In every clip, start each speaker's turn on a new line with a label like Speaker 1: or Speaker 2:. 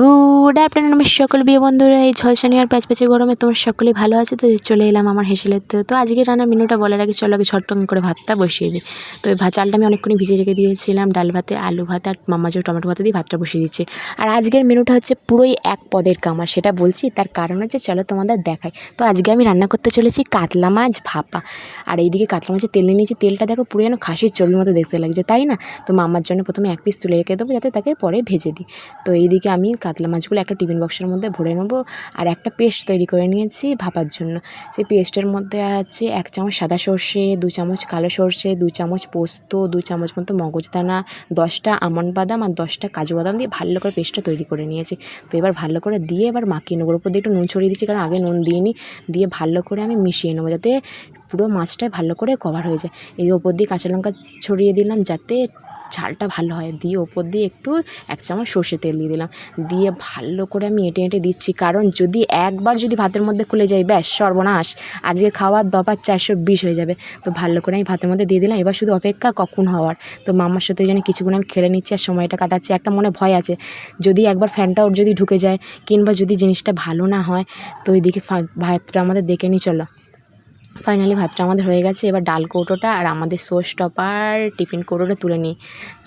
Speaker 1: Good afternoon আমার সকল বিয়ে বন্ধুরা। এই ঝলসানি আর প্যাচপ্যাচে গরমে তোমার সকলেই ভালো আছে, তো চলে এলাম আমার হেসেলের তো। তো আজকে রান্নার মেনুটা বলার আগে চলো আগে ঝট্টং করে ভাতটা বসিয়ে দিই। তো এই ভাত চালটা আমি অনেকক্ষণ ভিজিয়ে রেখে দিয়েছিলাম। ডাল ভাতে, আলু ভাত আর মামাজো টমেটো ভাতে দিয়ে ভাতটা বসিয়ে দিচ্ছি। আর আজকের মেনুটা হচ্ছে পুরোই এক পদের কামার, সেটা বলছি। তার কারণ হচ্ছে, চলো তোমাদের দেখাই। তো আজকে আমি রান্না করতে চলেছি কাতলা মাছ ভাপা। আর এইদিকে কাতলা মাছের তেল নিয়েছি। তেলটা দেখো পুরো যেন খাসির চর্বির মতো দেখতে লাগছে, তাই না? তো মামার জন্য প্রথমে এক পিস তুলে রেখে দেবো, যাতে তাকে পরে ভেজে দিই। তো এইদিকে আমি কাতলা মাছগুলো একটা টিফিন বক্সের মধ্যে ভরে নেব আর একটা পেস্ট তৈরি করে নিয়েছি ভাপার জন্য। সেই পেস্টের মধ্যে আছে এক চামচ সাদা সর্ষে, দু চামচ কালো সর্ষে, দু চামচ পোস্ত, দু চামচ মতো মগজদানা দশটা আমন্ড বাদাম আর দশটা কাজু বাদাম দিয়ে ভালো করে পেস্টটা তৈরি করে নিয়েছি। তো এবার ভালো করে দিয়ে এবার মাখিয়ে নেব। ওর উপর দিয়ে একটু নুন ছড়িয়ে দিচ্ছি কারণ আগে নুন দিইনি। দিয়ে ভালো করে আমি মিশিয়ে নেব যাতে পুরো মাছটায় ভালো করে কভার হয়ে যায়। এই ওপর দিয়ে কাঁচা লঙ্কা ছড়িয়ে দিলাম যাতে ঝালটা ভালো হয়, দিয়ে ওপর দিয়ে একটু এক চামচ সর্ষে তেল দিয়ে দিলাম। দিয়ে ভালো করে আমি এঁটে এঁটে দিচ্ছি, কারণ যদি একবার যদি ভাতের মধ্যে খুলে যায়, ব্যাস, সর্বনাশ। আজকে খাওয়ার দফার চারশো বিশ হয়ে যাবে। তো ভালো করে আমি ভাতের মধ্যে দিয়ে দিলাম। এবার শুধু অপেক্ষা কখন হওয়ার? তো মামার সাথে জন্য কিছুক্ষণ আমি খেলে নিচ্ছি আর সময়টা কাটাচ্ছি। একটা মনে ভয় আছে, যদি একবার ফ্যানটা ওর যদি ঢুকে যায়, কিংবা যদি জিনিসটা ভালো না হয়, তো ওইদিকে ভাতটা আমাদের দেখে নিই, চলো। ফাইনালি ভাতটা আমাদের হয়ে গেছে। এবার ডাল কৌটোটা আর আমাদের সোস টপার, টিফিন কৌটোটা তুলে নিই।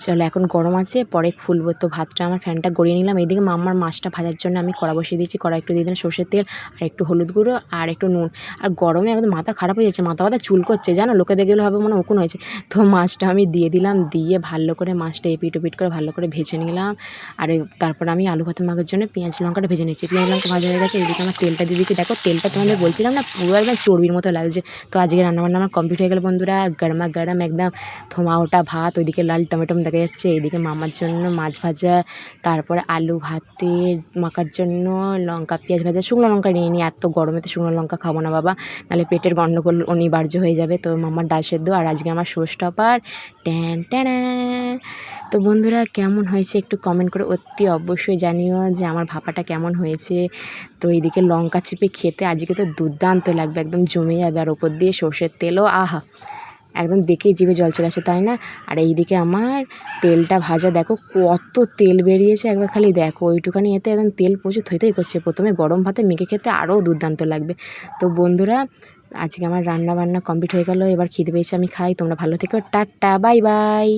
Speaker 1: চলো, এখন গরম আছে, পরে ফুলবো তো ভাতটা, আমার ফ্যানটা গড়িয়ে নিলাম। এইদিকে মাম্মার মাছটা ভাজার জন্য আমি কড়া বসিয়ে দিয়েছি। কড়া একটু দিয়ে দিলাম সর্ষের তেল আর একটু হলুদ গুঁড়ো আর একটু নুন। আর গরমে একদম মাথা খারাপ হয়ে যাচ্ছে। মাথা মাথা চুল করছে জানো? লোকে দেখলে হবে মনে উকুন হয়েছে। তো মাছটা আমি দিয়ে দিলাম, দিয়ে ভালো করে মাছটা এপিট ওপিট করে ভালো করে ভেজে নিলাম। আর তারপর আমি আলু ভাতের মাখের জন্য পেঁয়াজ লঙ্কাটা ভেজে নিচ্ছি। পেঁয়াজ লঙ্কা ভাজা হয়ে গেছে, এদিকে আমার তেলটা দিয়ে দিচ্ছি। দেখো, তেলটা তোমাদের বলছিলাম না, পুরো একদম চর্বির মতো লাগছে। তো আজকে রান্নাবান্না আমার কমপ্লিট হয়ে গেল বন্ধুরা। গরমা গরম একদম থোমা ওটা ভাত, ওইদিকে লাল টমেটো দেখা যাচ্ছে, এইদিকে মামার জন্য মাছ ভাজা, তারপরে আলু ভাতে মাখার জন্য লঙ্কা, পেঁয়াজ ভাজা, শুকনো লঙ্কা নিয়ে নিই এত গরমে তো শুকনো লঙ্কা খাব না বাবা, নাহলে পেটের গণ্ডগোল অনিবার্য হয়ে যাবে। তো মামার ডাল সেদ্ধ, আর আজকে আমার সোস টপার ট্যান ট্যান। তো বন্ধুরা, কেমন হয়েছে একটু কমেন্ট করে অতি অবশ্যই জানিও যে আমার ভাপাটা কেমন হয়েছে। তো এইদিকে লঙ্কা চিপে খেতে আজকে তো দুর্দান্ত লাগবে, একদম জমে যাবে আর ওপর দিয়ে সর্ষের তেলও, আহা! একদম দেখেই জিভে জল চলে আসে, তাই না? আর এইদিকে আমার তেলটা ভাজা, দেখো কত তেল বেরিয়েছে, একবার খালি দেখো ওইটুখানি এতে একদম তেল প্রচুর থইতেই করছে। প্রথমে গরম ভাতে মেখে খেতে আরও দুর্দান্ত লাগবে। তো বন্ধুরা, আজকে আমার রান্না বান্না কমপ্লিট হয়ে গেল, এবার খিদে পেয়েছে, আমি খাই, তোমরা ভালো থেকো, টাটা বাই বাই